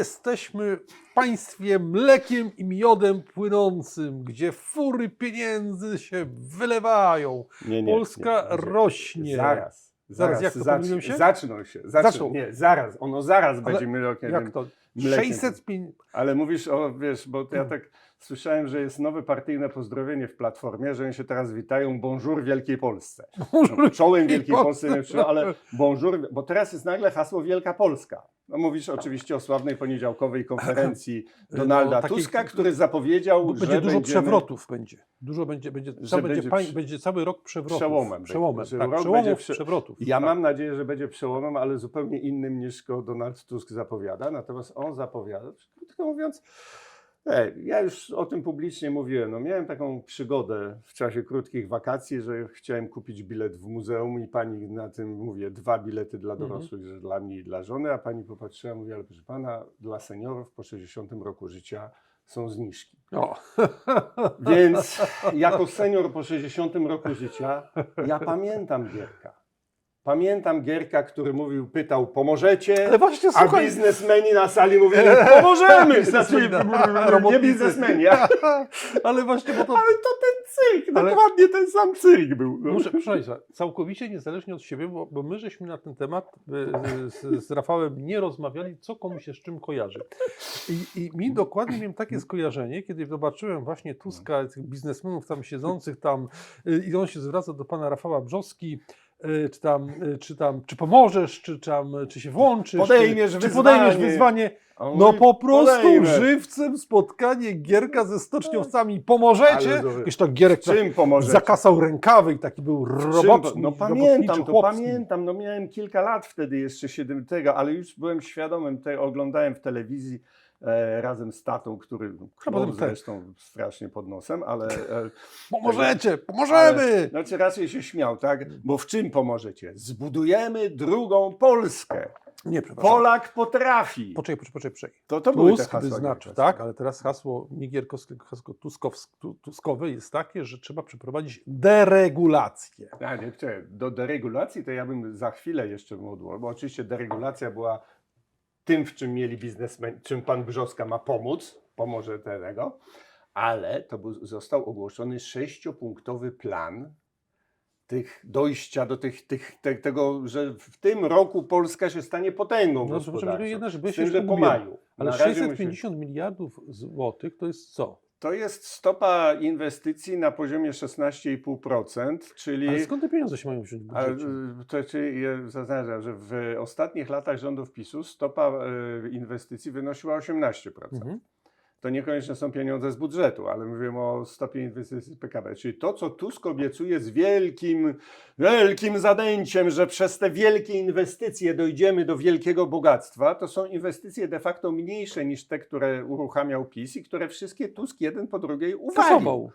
jesteśmy w państwie mlekiem i miodem płynącym, gdzie fury pieniędzy się wylewają. Nie, nie, Polska nie, nie. rośnie. Zaraz. Zaraz, jak to zacz- się? Zaczną się. Zaczną. Zaczną. Nie, zaraz. Ono zaraz Ale będzie mlekiem. Jak to? mlekiem. 605. Ale mówisz o, wiesz, bo ja tak słyszałem, że jest nowe partyjne pozdrowienie w Platformie, że oni się teraz witają bonjour Wielkiej Polsce. No, czołem Wielkiej Polsce, nie ale bonjour, bo teraz jest nagle hasło Wielka Polska. No mówisz oczywiście o sławnej poniedziałkowej konferencji Donalda No, takiej- Tuska, który zapowiedział, Bo że będzie dużo będziemy- przewrotów będzie. Dużo będzie, będzie, Że cały, będzie, będzie pań, będzie cały rok przewrotów. Przełomem Przełomem, będzie, tak, rok przełomów, będzie prze- przewrotów. Ja tak. mam nadzieję, że będzie przełomem, ale zupełnie innym niż go Donald Tusk zapowiada. Natomiast on zapowiada, krótko mówiąc, ja już o tym publicznie mówiłem. No, miałem taką przygodę w czasie krótkich wakacji, że chciałem kupić bilet w muzeum i pani na tym mówię, dwa bilety dla Mhm. dorosłych, że dla mnie i dla żony, a pani popatrzyła, mówi, ale proszę pana, dla seniorów po 60 roku życia są zniżki. O. Więc jako senior po 60 roku życia, ja pamiętam Gierka. Pamiętam Gierka, który mówił, pytał, pomożecie? Ale właśnie A słuchaj. biznesmeni na sali mówili, pomożemy! Znaczy, nie Robotnicy. biznesmeni, a- Ale właśnie, bo to ale to ten cyrk, Ale- dokładnie ten sam cyrk był. No. Muszę, proszę Państwa, całkowicie niezależnie od siebie, bo, bo my żeśmy na ten temat y, z, z Rafałem nie rozmawiali, co komu się z czym kojarzy. I, I mi dokładnie miałem takie skojarzenie, kiedy zobaczyłem właśnie Tuska, tych biznesmenów tam siedzących tam y, i on się zwraca do pana Rafała Brzoski, czy tam, y, czy tam, czy pomożesz, czy tam, czy się włączysz, Podejmiesz czy, czy podejmiesz wyzwanie. wyzwanie. No po prostu podejmę. żywcem spotkanie Gierka ze stoczniowcami. Pomożecie? Ale to- Gierek tak Czym pomożecie? zakasał rękawy i taki był robotnik, No pamiętam, to chłopski. pamiętam, no miałem kilka lat wtedy jeszcze siedem tego, ale już byłem świadomym, te, oglądałem w telewizji razem z tatą, który klął te- zresztą strasznie pod nosem, ale... E, Pomożecie, ale pomożemy! znaczy raczej się śmiał, tak? Bo w czym pomożecie? Zbudujemy drugą Polskę. Nie, przepraszam. Polak potrafi. Poczekaj, poczekaj, poczekaj. poczekaj. To, to były te Tusk wyznaczył, tak? Ale teraz hasło nie Gierkowskie, tylko hasło Tuskowe jest takie, że trzeba przeprowadzić deregulację. Ja nie. Do deregulacji to ja bym za chwilę jeszcze modło, bo oczywiście deregulacja była tym, w czym mieli biznesmeni, czym pan Brzoska ma pomóc, pomoże tego, ale to był, został ogłoszony sześciopunktowy plan tych dojścia do tych, tych, te, tego, że w tym roku Polska się stanie potęgą No, gospodarczą. przepraszam, jedna rzecz, bo ja się tym, że po maju. Ale Na razie musi- 650 miliardów złotych to jest co? To jest stopa inwestycji na poziomie 16,5%, czyli... Ale skąd te pieniądze się mają wziąć w budżecie? y, to czy ja zaznaczam, że w ostatnich latach rządów PiSu stopa y, inwestycji wynosiła 18%. Mhm. To niekoniecznie są pieniądze z budżetu, ale mówimy o stopie inwestycji PKB. Czyli to, co Tusk obiecuje z wielkim, wielkim zadęciem, że przez te wielkie inwestycje dojdziemy do wielkiego bogactwa, to są inwestycje de facto mniejsze niż te, które uruchamiał PiS i które wszystkie Tusk jeden po drugiej uwalił.